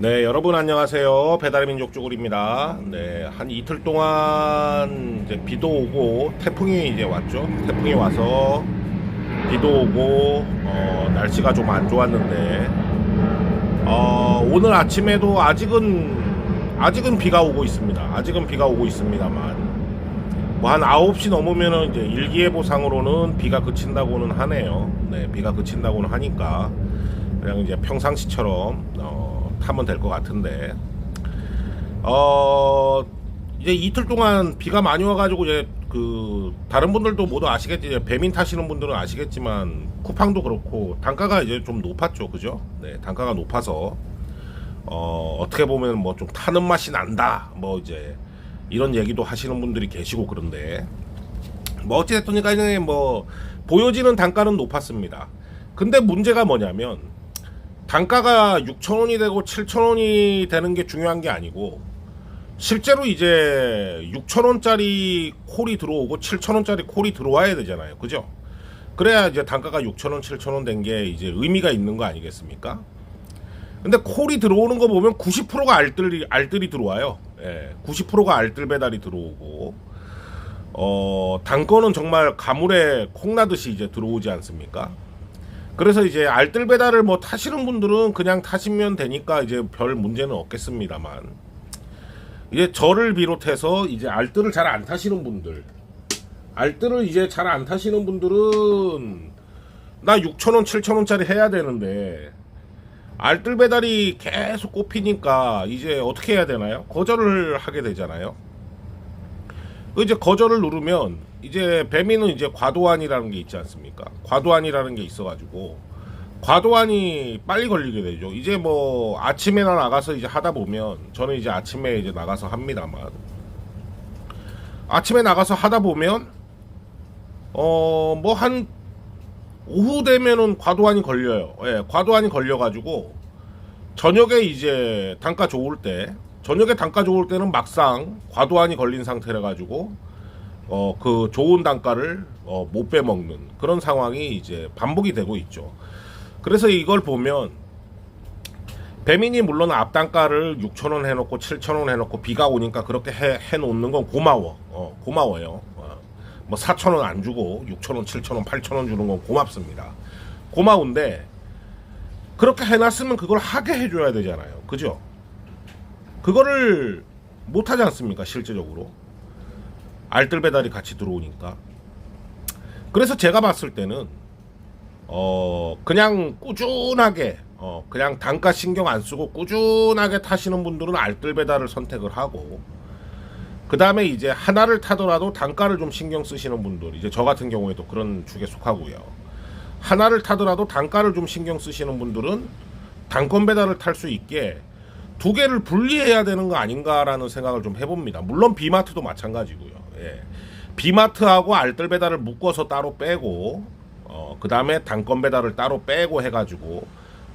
네, 여러분 안녕하세요. 배달의 민족 쭈구리입니다. 네, 한 이틀 동안 이제 비도 오고 태풍이 이제 왔죠. 태풍이 와서 비도 오고 어, 날씨가 좀 안 좋았는데 어, 오늘 아침에도 아직은 아직은 비가 오고 있습니다. 아직은 비가 오고 있습니다만 뭐 한 9시 넘으면은 이제 일기예보상으로는 비가 그친다고는 하네요. 네, 비가 그친다고는 하니까 그냥 이제 평상시처럼 어, 타면 될 것 같은데. 어 이제 이틀 동안 비가 많이 와가지고 이제 그 다른 분들도 모두 아시겠지 이제 배민 타시는 분들은 아시겠지만 쿠팡도 그렇고 단가가 이제 좀 높았죠 그죠? 네 단가가 높아서. 어 어떻게 보면 뭐 좀 타는 맛이 난다 뭐 이제 이런 얘기도 하시는 분들이 계시고 그런데. 뭐 어찌됐든 간에 뭐 보여지는 단가는 높았습니다. 근데 문제가 뭐냐면 단가가 6,000원이 되고 7,000원이 되는 게 중요한 게 아니고 실제로 이제 6,000원짜리 콜이 들어오고 7,000원짜리 콜이 들어와야 되잖아요. 그죠? 그래야 이제 단가가 6,000원, 7,000원 된 게 이제 의미가 있는 거 아니겠습니까? 근데 콜이 들어오는 거 보면 90%가 알뜰이 알뜰이 들어와요. 예. 90%가 알뜰 배달이 들어오고 어, 단거는 정말 가물에 콩 나듯이 이제 들어오지 않습니까? 그래서 이제 알뜰 배달을 뭐 타시는 분들은 그냥 타시면 되니까 이제 별 문제는 없겠습니다만 이제 저를 비롯해서 이제 알뜰을 잘 안 타시는 분들 알뜰을 이제 잘 안 타시는 분들은 나 6천원 7천원짜리 해야 되는데 알뜰 배달이 계속 꼽히니까 이제 어떻게 해야 되나요? 거절을 하게 되잖아요. 그 이제 거절을 누르면 이제 배민은 이제 과도한이라는 게 있지 않습니까? 과도한이라는 게 있어가지고 과도한이 빨리 걸리게 되죠. 이제 뭐 아침에나 나가서 이제 하다 보면 저는 이제 아침에 이제 나가서 합니다만 아침에 나가서 하다 보면 어 뭐 한 오후 되면은 과도한이 걸려요. 예, 과도한이 걸려가지고 저녁에 이제 단가 좋을 때 저녁에 단가 좋을 때는 막상 과도한이 걸린 상태라 가지고 어 그 좋은 단가를 어, 못 빼먹는 그런 상황이 이제 반복이 되고 있죠. 그래서 이걸 보면 배민이 물론 앞단가를 6천 원 해놓고 7천 원 해놓고 비가 오니까 그렇게 해, 해놓는 건 고마워. 어, 고마워요. 어, 뭐 4천 원 안 주고 6천 원, 7천 원, 8천 원 주는 건 고맙습니다. 고마운데 그렇게 해놨으면 그걸 하게 해줘야 되잖아요. 그죠? 그거를 못 하지 않습니까? 실제적으로 알뜰 배달이 같이 들어오니까. 그래서 제가 봤을 때는 어 그냥 꾸준하게 어 그냥 단가 신경 안 쓰고 꾸준하게 타시는 분들은 알뜰 배달을 선택을 하고 그 다음에 이제 하나를 타더라도 단가를 좀 신경 쓰시는 분들 이제 저 같은 경우에도 그런 축에 속하고요 하나를 타더라도 단가를 좀 신경 쓰시는 분들은 단건 배달을 탈 수 있게 두 개를 분리해야 되는 거 아닌가라는 생각을 좀 해봅니다 물론 비마트도 마찬가지고요 예. 비마트하고 알뜰 배달을 묶어서 따로 빼고 어, 그 다음에 단건 배달을 따로 빼고 해가지고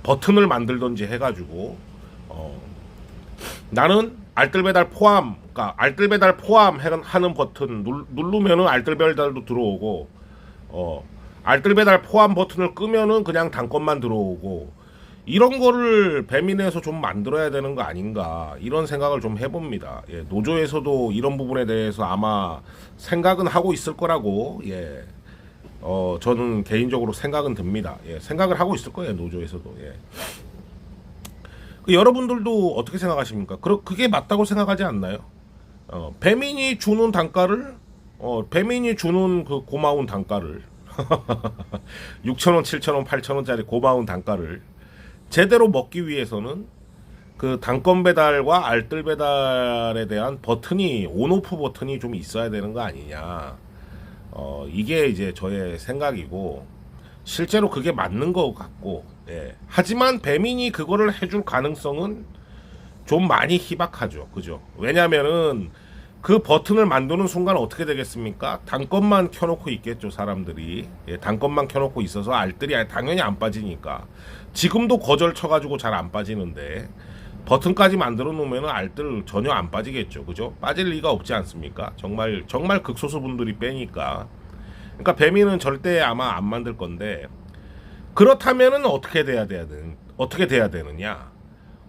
버튼을 만들던지 해가지고 어, 나는 알뜰 배달 포함, 그러니까 알뜰 배달 포함 해- 하는 버튼 눌, 누르면은 알뜰 배달도 들어오고 어, 알뜰 배달 포함 버튼을 끄면은 그냥 단건만 들어오고 이런 거를 배민에서 좀 만들어야 되는 거 아닌가 이런 생각을 좀 해봅니다. 예, 노조에서도 이런 부분에 대해서 아마 생각은 하고 있을 거라고 예, 어, 저는 개인적으로 생각은 듭니다. 예, 생각을 하고 있을 거예요, 노조에서도. 예. 그 여러분들도 어떻게 생각하십니까? 그, 그게 맞다고 생각하지 않나요? 어, 배민이 주는 단가를, 어, 배민이 주는 그 고마운 단가를, 6,000원, 7,000원, 8,000원짜리 고마운 단가를 제대로 먹기 위해서는 그 단건 배달과 알뜰 배달에 대한 버튼이, 온오프 버튼이 좀 있어야 되는 거 아니냐. 어, 이게 이제 저의 생각이고 실제로 그게 맞는 것 같고 예. 하지만 배민이 그거를 해줄 가능성은 좀 많이 희박하죠 그죠 왜냐면은 그 버튼을 만드는 순간 어떻게 되겠습니까 단건만 켜놓고 있겠죠 사람들이 예, 단건만 켜놓고 있어서 알뜰이 당연히 안 빠지니까 지금도 거절 쳐가지고 잘 안 빠지는데 버튼까지 만들어 놓으면 알뜰 전혀 안 빠지겠죠. 그죠? 빠질 리가 없지 않습니까? 정말 정말 극소수 분들이 빼니까. 그러니까 배민은 절대 아마 안 만들 건데 그렇다면은 어떻게 돼야 되는 어떻게 돼야 되느냐?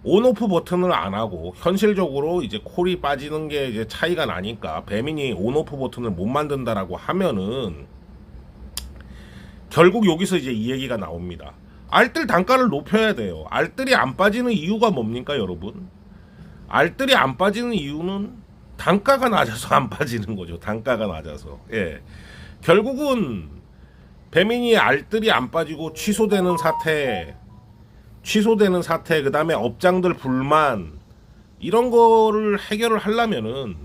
온오프 버튼을 안 하고 현실적으로 이제 콜이 빠지는 게 이제 차이가 나니까 배민이 온오프 버튼을 못 만든다라고 하면은 결국 여기서 이제 이 얘기가 나옵니다. 알뜰 단가를 높여야 돼요. 알뜰이 안 빠지는 이유가 뭡니까, 여러분? 알뜰이 안 빠지는 이유는 단가가 낮아서 안 빠지는 거죠. 단가가 낮아서. 예. 결국은 배민이 알뜰이 안 빠지고 취소되는 사태, 취소되는 사태, 그 다음에 업장들 불만, 이런 거를 해결을 하려면은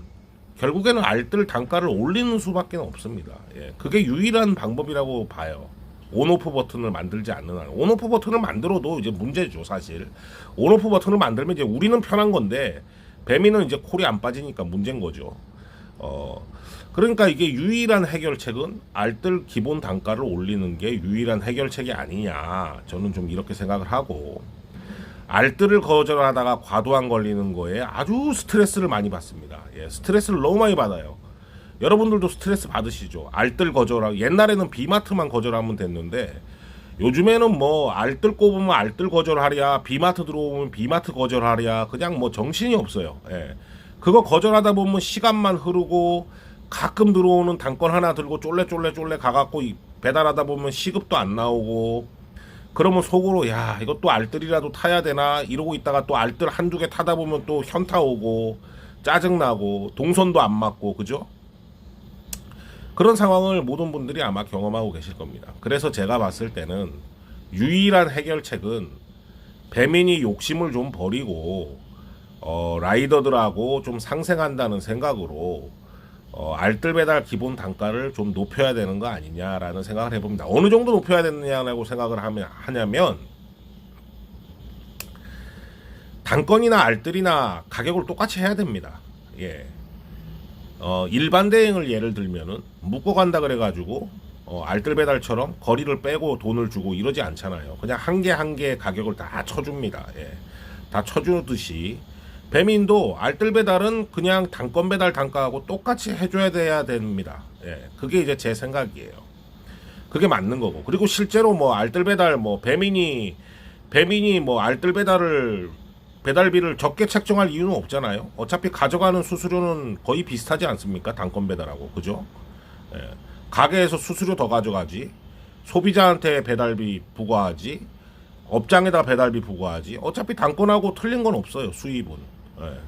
결국에는 알뜰 단가를 올리는 수밖에 없습니다. 예. 그게 유일한 방법이라고 봐요. 온오프 버튼을 만들지 않는 한 온오프 버튼을 만들어도 이제 문제죠 사실 온오프 버튼을 만들면 이제 우리는 편한 건데 배민은 이제 콜이 안 빠지니까 문제인 거죠 어 그러니까 이게 유일한 해결책은 알뜰 기본 단가를 올리는 게 유일한 해결책이 아니냐 저는 좀 이렇게 생각을 하고 알뜰을 거절하다가 과도한 걸리는 거에 아주 스트레스를 많이 받습니다 예, 스트레스를 너무 많이 받아요 여러분들도 스트레스 받으시죠. 알뜰 거절하고 옛날에는 비마트만 거절하면 됐는데 요즘에는 뭐 알뜰 꼽으면 알뜰 거절하랴, 비마트 들어오면 비마트 거절하랴, 그냥 뭐 정신이 없어요. 예. 그거 거절하다 보면 시간만 흐르고 가끔 들어오는 단건 하나 들고 쫄래쫄래 쫄래 가갖고 이- 배달하다 보면 시급도 안 나오고 그러면 속으로 야 이것도 알뜰이라도 타야 되나 이러고 있다가 또 알뜰 한두 개 타다 보면 또 현타 오고 짜증나고 동선도 안 맞고 그죠? 그런 상황을 모든 분들이 아마 경험하고 계실 겁니다. 그래서 제가 봤을 때는 유일한 해결책은 배민이 욕심을 좀 버리고 어, 라이더들하고 좀 상생한다는 생각으로 어, 알뜰 배달 기본 단가를 좀 높여야 되는 거 아니냐라는 생각을 해봅니다. 어느 정도 높여야 되느냐라고 생각을 하면 하냐면 단건이나 알뜰이나 가격을 똑같이 해야 됩니다. 예. 어, 일반 대행을 예를 들면은 묶어 간다 그래가지고 어, 알뜰 배달처럼 거리를 빼고 돈을 주고 이러지 않잖아요. 그냥 한 개 한 개 가격을 다 쳐줍니다. 예. 다 쳐주듯이 배민도 알뜰 배달은 그냥 단건 배달 단가하고 똑같이 해줘야 돼야 됩니다. 예. 그게 이제 제 생각이에요. 그게 맞는 거고. 그리고 실제로 뭐 알뜰 배달 뭐 배민이 배민이 뭐 알뜰 배달을 배달비를 적게 책정할 이유는 없잖아요. 어차피 가져가는 수수료는 거의 비슷하지 않습니까? 단건 배달하고 그죠? 예. 가게에서 수수료 더 가져가지. 소비자한테 배달비 부과하지. 업장에다 배달비 부과하지. 어차피 단건하고 틀린 건 없어요. 수입은. 예.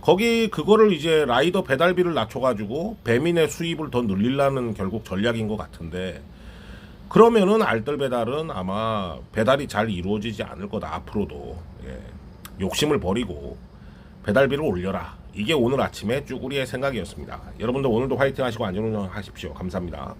거기 그거를 이제 라이더 배달비를 낮춰가지고 배민의 수입을 더 늘리려는 결국 전략인 것 같은데 그러면은 알뜰 배달은 아마 배달이 잘 이루어지지 않을 거다 앞으로도. 예. 욕심을 버리고 배달비를 올려라. 이게 오늘 아침에 쭈구리의 생각이었습니다. 여러분들 오늘도 화이팅 하시고 안전운전 하십시오. 감사합니다